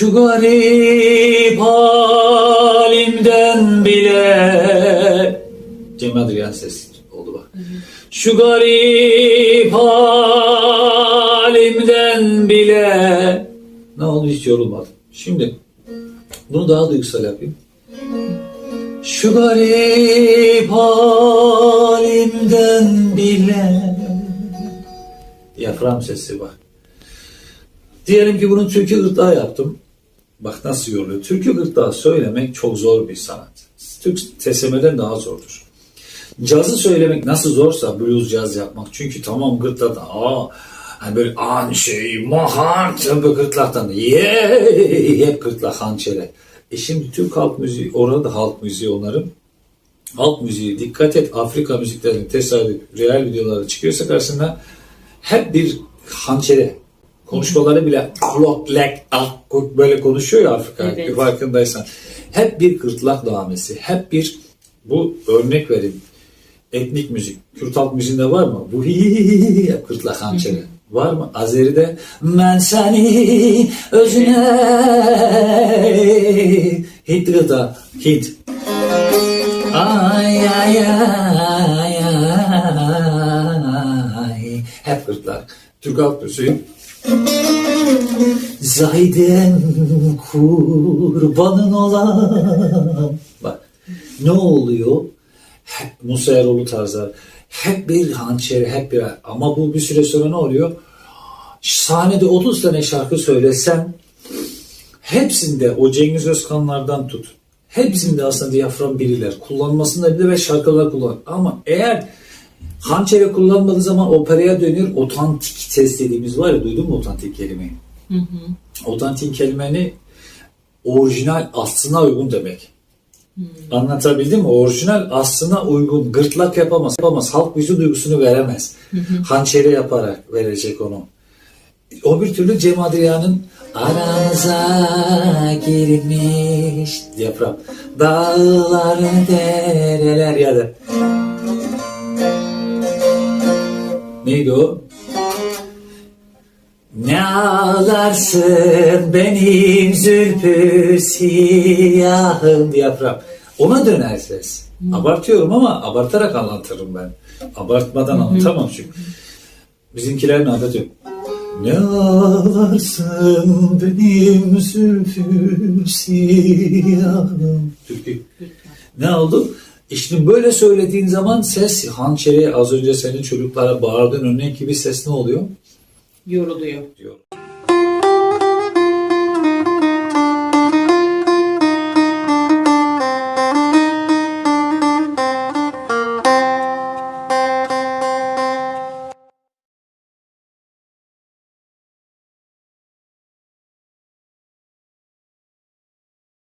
Şu garip halimden bile Cem Adrian sesi oldu bak. Şu garip halimden bile ne oldu hiç yorulmadım. Şimdi bunu daha duygusal yapayım. Şu garip halimden bile Diyafram sesi bak. Diyelim ki bunun türkü gırtlağı yaptım. Bak nasıl yoruluyor. Türkü gırtlağı söylemek çok zor bir sanat. Türk tesemeden daha zordur. Cazı söylemek nasıl zorsa blues caz yapmak. Çünkü tamam gırtlaktan aa hani böyle an şey mahar tabi gırtlaktan ye hep gırtlak hançere. E şimdi Türk halk müziği orada da halk müziği onların. Halk müziği dikkat et Afrika müziklerinin tesadüf real videoları çıkıyorsa karşısında hep bir hançere. Konuşmaları bile klok lek ah, böyle konuşuyor ya Afrika Evet. farkındaysan. Hep bir gırtlak damesi. Hep bir bu örnek vereyim. Etnik müzik. Kürt halk müziğinde var mı? Bu hi hi hi hi hep gırtlak hançeri. Var mı? Azeri'de ben seni özüne Hint gırtlağı. Hint. Ay ay ay ay Hep gırtlak. Türk halk müziği. Zahidem kurbanın olan. Bak ne oluyor? Hep Musa Eroğlu tarzı. Hep bir hançer, hep bir ama bu bir süre sonra ne oluyor? Sahnede 30 tane şarkı söylesen hepsinde o Cengiz Özkanlardan tut. Hepsinde aslında diyafram biriler. Kullanmasında bile ve şarkılar kullan. Ama eğer hançeri kullanmadığı zaman operaya dönüyor. Otantik ses dediğimiz var ya duydun mu otantik kelimeyi? Otantik kelimeni orijinal aslına uygun demek. Anlatabildim mi? Orijinal aslına uygun. Gırtlak yapamaz. Yapamaz. Halk müziği duygusunu veremez. Hançeri yaparak verecek onu. O bir türlü Cem Adrian'ın aramıza girmiş diyafram. Dağlar dereler ya da neydi o? Ne ağlarsın benim zülfü siyahım diyafram. Ona döner ses. Abartıyorum ama abartarak anlatırım ben. Abartmadan anlatamam çünkü. Bizimkiler ne anlatıyor? Ne ağlarsın benim zülfü siyahım. Türkü. Ne oldu? İşte böyle söylediğin zaman ses hançeri az önce senin çocuklara bağırdığın örnek gibi ses ne oluyor? Yoruluyor. Diyor.